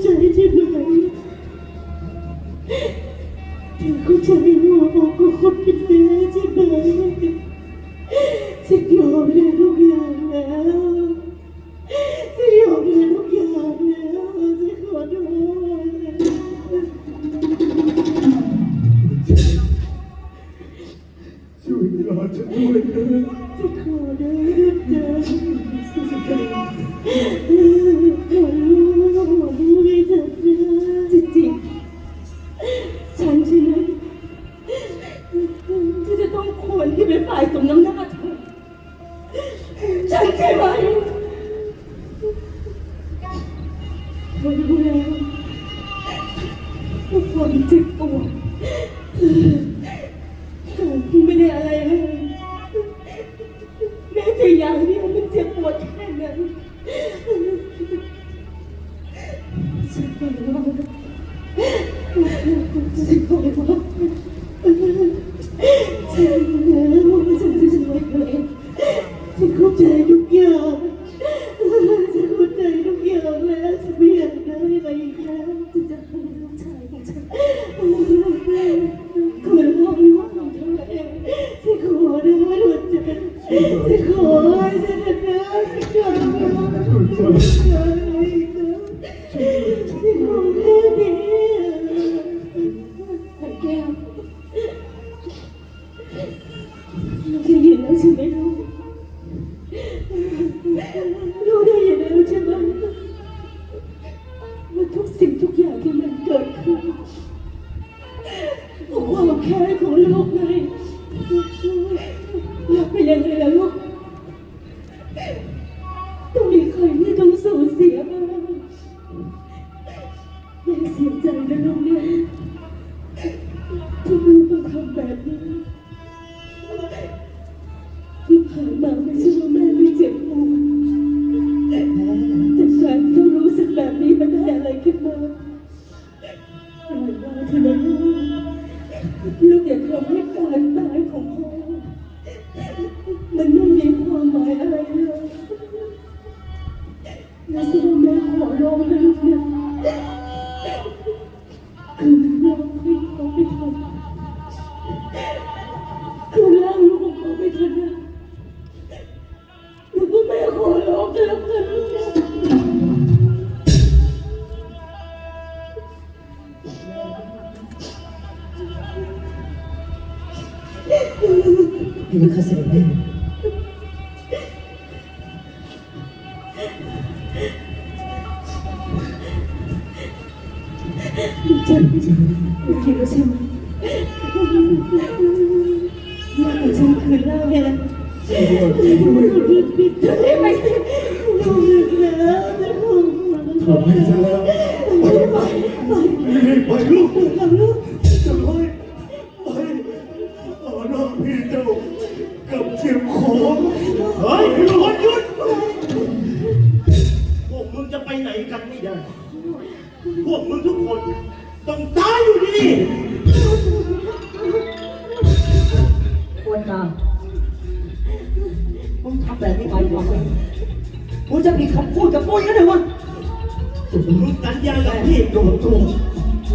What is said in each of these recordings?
ใจใช่ไหมเธอเข้าใจหัวอกของคนเป็นแม่ใช่ไหมฉัยอมได้ทุกอย่างแล้วฉัยอมได้ทุกอย่างแล้วฉัขอโทษ เธอรู้แล้วว่าความเจ็บปวดที่ไม่ได้อะไรเลยแม้แต่อย่างเดียวมันเจ็บปวดแค่นั้นฉันขอร้องฉันขอร้องฉัน ทุกสิ่งทุกอย่างที่มันเกิดขึ้น เสียใจนะลูกเนี่ยที่ลูกต้องทำแบบนี้ที่ผ่านมาไม่ใช่ว่าแม่ไม่เจ็บปวดแต่การที่รู้สึกแบบนี้มันได้อะไรขึ้นมาปล่อยมาเถอะนะลูกลูกอย่าทำให้การตายของพ่อมันไม่มีความหมายอะไรเลยและสิแม่ขอร้องนะลูกนะ คือร่างลูกของเขาไม่ทำนะลูกก็แม่ขอร้องนะลูกนะลูกนะพี่นักเสด็จแม่ลูกฉัน ลูกคิดว่าใช่ไหมว่าฉันคือร่างไงล่ยด้วยช่วยด้วยปิดเธอได้ไหมสิลูกอีกแล้วจะถูกทำให้ฉันแล้วไปไปไปไม่ให้ไปลูกทำลูกจะไปไปต่อหน้าพี่เจ้ากับเชียงขงเฮ้ยหยุดหยุดพวกมึงจะไปไหนกันไม่ได้พวกมึงทุกคนต้องตายอยู่ที่นี่ มึงจะมีคำพูดกับปุ้ยกันเลยวะมึงสัญญากับพี่โดดตัว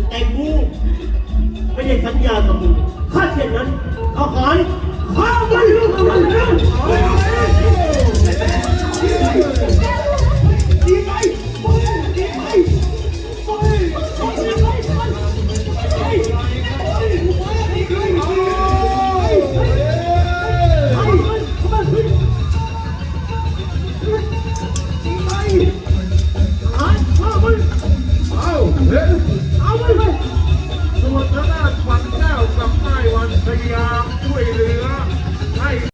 แต่กูไม่ได้สัญญากับมึงถ้าเช่นนั้นทหารข้าไม่รู้อะไรนะ